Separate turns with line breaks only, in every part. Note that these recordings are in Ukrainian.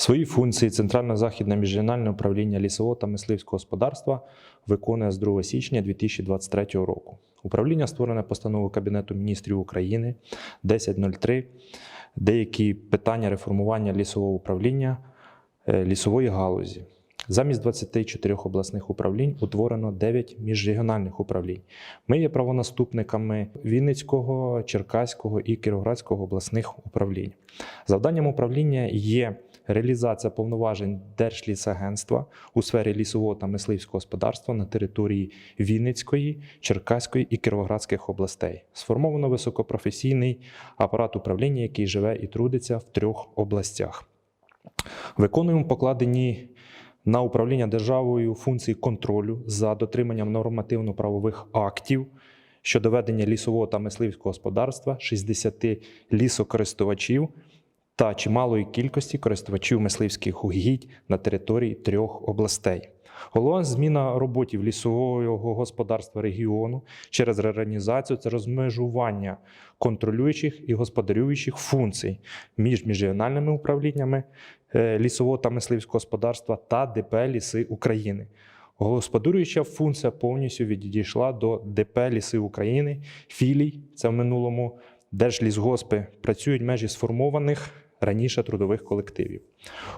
Свої функції Центрально-Західне міжрегіональне управління лісового та мисливського господарства виконує з 2 січня 2023 року. Управління створене постановою Кабінету міністрів України 1003, деякі питання реформування лісового управління е, лісової галузі. Замість 24 обласних управлінь утворено 9 міжрегіональних управлінь. Ми є правонаступниками Вінницького, Черкаського і Кіровоградського обласних управлінь. Завданням управління є реалізація повноважень Держлісагентства у сфері лісового та мисливського господарства на території Вінницької, Черкаської і Кіровоградських областей. Сформовано високопрофесійний апарат управління, який живе і трудиться в трьох областях. Виконуємо покладені на управління державою функції контролю за дотриманням нормативно-правових актів щодо ведення лісового та мисливського господарства 60 лісокористувачів та чималої кількості користувачів мисливських угідь на території трьох областей. Головна зміна роботів лісового господарства регіону через реорганізацію це розмежування контролюючих і господарюючих функцій між міжрегіональними управліннями е, лісового та мисливського господарства та ДП Ліси України. Господарююча функція повністю відійшла до ДП Ліси України, філій, це в минулому Держлісгоспи, працюють межі сформованих раніше трудових колективів.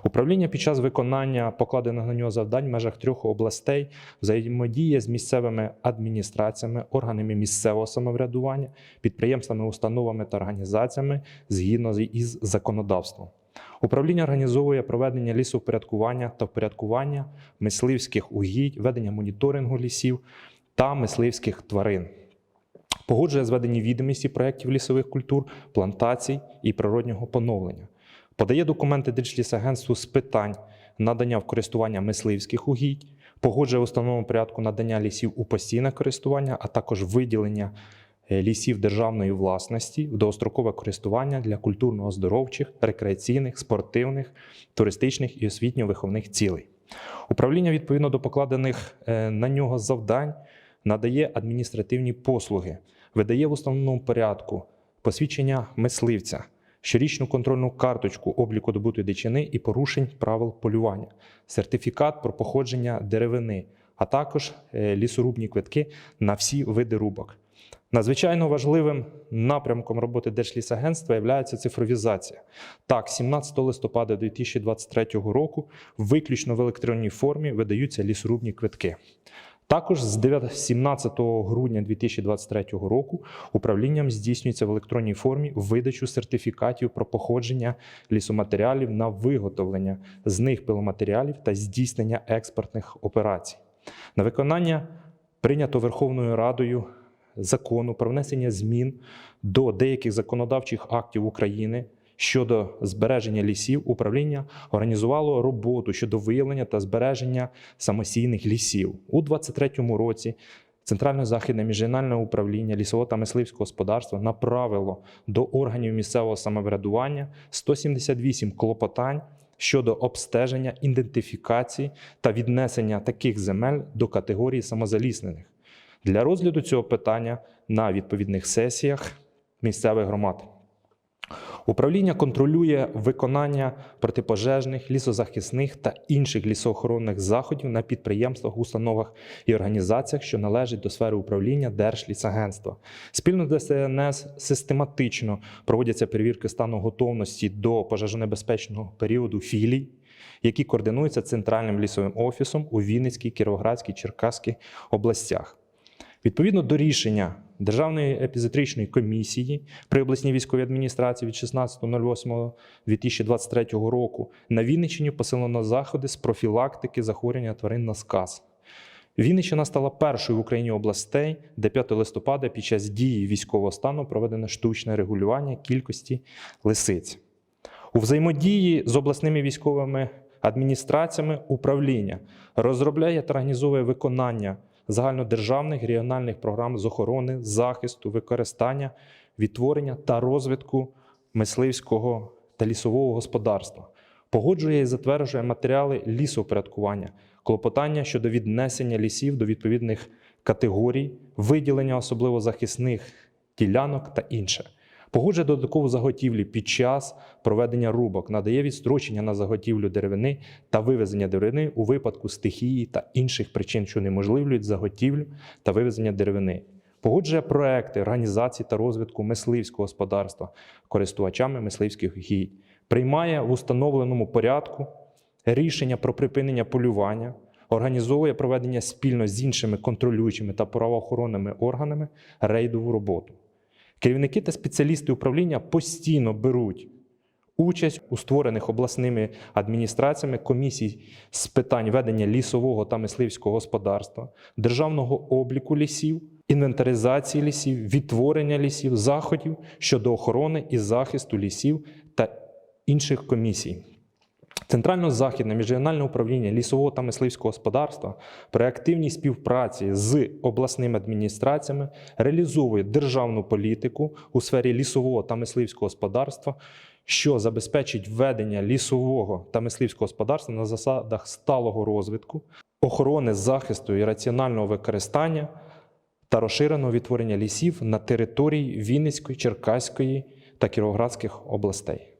Управління під час виконання покладених на нього завдань в межах трьох областей взаємодіє з місцевими адміністраціями, органами місцевого самоврядування, підприємствами, установами та організаціями згідно із законодавством. Управління організовує проведення лісовпорядкування та впорядкування мисливських угідь, ведення моніторингу лісів та мисливських тварин. Погоджує зведені відомості проєктів лісових культур, плантацій і природнього поновлення. Подає документи Держлісагентству з питань надання в користування мисливських угідь, погоджує установленому порядку надання лісів у постійне користування, а також виділення е, лісів державної власності в довгострокове користування для культурно-оздоровчих, рекреаційних, спортивних, туристичних і освітньо-виховних цілей. Управління відповідно до покладених е, на нього завдань надає адміністративні послуги, видає в основному порядку посвідчення мисливця, щорічну контрольну карточку обліку добутої дичини і порушень правил полювання, сертифікат про походження деревини, а також е, лісорубні квитки на всі види рубок. Надзвичайно важливим напрямком роботи Держлісагентства є цифровізація. Так, 17 листопада 2023 року виключно в електронній формі видаються лісорубні квитки. Також з 9 17 грудня 2023 року управлінням здійснюється в електронній формі видачу сертифікатів про походження лісоматеріалів на виготовлення з них пиломатеріалів та здійснення експортних операцій. На виконання прийнято Верховною Радою закону про внесення змін до деяких законодавчих актів України щодо збереження лісів. Управління організувало роботу щодо виявлення та збереження самосійних лісів у 2023 році. Центрально-західне міжрегіональне управління лісового та мисливського господарства направило до органів місцевого самоврядування 178 клопотань щодо обстеження, ідентифікації та віднесення таких земель до категорії самозаліснених для розгляду цього питання на відповідних сесіях місцевих громад. Управління контролює виконання протипожежних, лісозахисних та інших лісоохоронних заходів на підприємствах, установах і організаціях, що належать до сфери управління Держлісагентства. Спільно з ДСНС систематично проводяться перевірки стану готовності до пожежонебезпечного періоду філій, які координуються центральним лісовим офісом у Вінницькій, Кіровоградській, Черкаській областях. Відповідно до рішення Державної епізотричної комісії при обласній військовій адміністрації від 16.08.2023 року на Вінниччині посилено заходи з профілактики захворювання тварин на сказ. Вінниччина стала першою в Україні областей, де 5 листопада під час дії військового стану проведено штучне регулювання кількості лисиць. У взаємодії з обласними військовими адміністраціями управління розробляє та організовує виконання загальнодержавних регіональних програм з охорони, захисту, використання, відтворення та розвитку мисливського та лісового господарства. Погоджує і затверджує матеріали лісопорядкування, клопотання щодо віднесення лісів до відповідних категорій, виділення особливо захисних ділянок та інше. Погоджує додаткову заготівлі під час проведення рубок, надає відстрочення на заготівлю деревини та вивезення деревини у випадку стихії та інших причин, що неможливлюють заготівлю та вивезення деревини. Погоджує проекти організації та розвитку мисливського господарства користувачами мисливських угідь, приймає в установленому порядку рішення про припинення полювання, організовує проведення спільно з іншими контролюючими та правоохоронними органами рейдову роботу. Керівники та спеціалісти управління постійно беруть участь у створених обласними адміністраціями комісій з питань ведення лісового та мисливського господарства, державного обліку лісів, інвентаризації лісів, відтворення лісів, заходів щодо охорони і захисту лісів та інших комісій. Центрально-західне міжрегіональне управління лісового та мисливського господарства при активній співпраці з обласними адміністраціями реалізовує державну політику у сфері лісового та мисливського господарства, що забезпечить ведення лісового та мисливського господарства на засадах сталого розвитку, охорони захисту і раціонального використання та розширеного відтворення лісів на території Вінницької, Черкаської та Кіровоградських областей.